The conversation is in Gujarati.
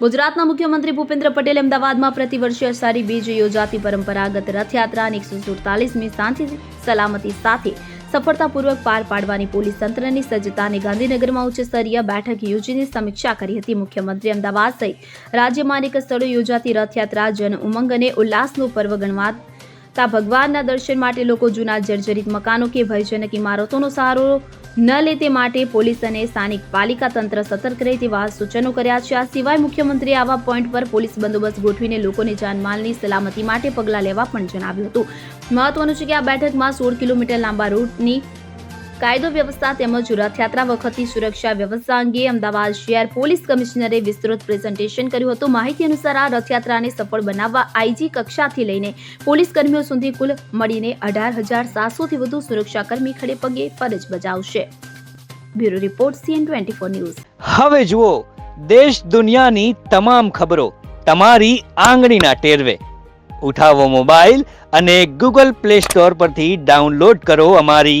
ગુજરાતના મુખ્યમંત્રી ભૂપેન્દ્ર પટેલ અમદાવાદમાં પ્રતિવર્ષે અષાઢી બીજ યોજાતી પરંપરાગત રથયાત્રાની એકસો સુડતાલીસમી શાંતિ સલામતી સાથે સફળતાપૂર્વક પાર પાડવાની પોલીસ તંત્રની સજ્જતાને ગાંધીનગરમાં ઉચ્ચ સ્તરીય બેઠક યોજીને સમીક્ષા કરી હતી. મુખ્યમંત્રી અમદાવાદ સહિત રાજ્યમાં અનેક સ્થળો યોજાતી રથયાત્રા, જન ઉમંગ અને ઉલ્લાસનું પર્વ ગણવા ભગવાનના દર્શન માટે લોકો જૂના જર્જરિત મકાનો કે ભયજનક ઇમારતોનો સહારો ન લે તે માટે પોલીસ અને સ્થાનિક પાલિકા તંત્ર સતર્ક રહે તેવા સૂચનો કર્યા છે. આ સિવાય મુખ્યમંત્રીએ આવા પોઈન્ટ પર પોલીસ બંદોબસ્ત ગોઠવીને લોકોને જાનમાલની સલામતી માટે પગલાં લેવા પણ જણાવ્યું હતું. મહત્વનું છે કે આ બેઠકમાં સોળ કિલોમીટર લાંબા રૂટની કાયદો વ્યવસ્થા તેમજ રથયાત્રા વખતની સુરક્ષા વ્યવસ્થા અંગે અમદાવાદ શહેર પોલીસ કમિશનરે વિસ્તૃત પ્રેઝન્ટેશન કર્યું હતું. માહિતી અનુસાર આ રથયાત્રાને સફળ બનાવવા આઈજી કક્ષાથી લઈને પોલીસ કર્મીઓ સુધી કુલ મળીને અઢાર હજાર સાતસોથી વધુ સુરક્ષાકર્મી ખડે પગે ફરજ બજાવશે. Bureau report CN twenty four news. હવે જુઓ, દેશ દુનિયાની તમામ ખબરો તમારી આંગળીના ટેરવે. ઉઠાવો મોબાઈલ અને ગૂગલ પ્લે સ્ટોર પરથી ડાઉનલોડ કરો અમારી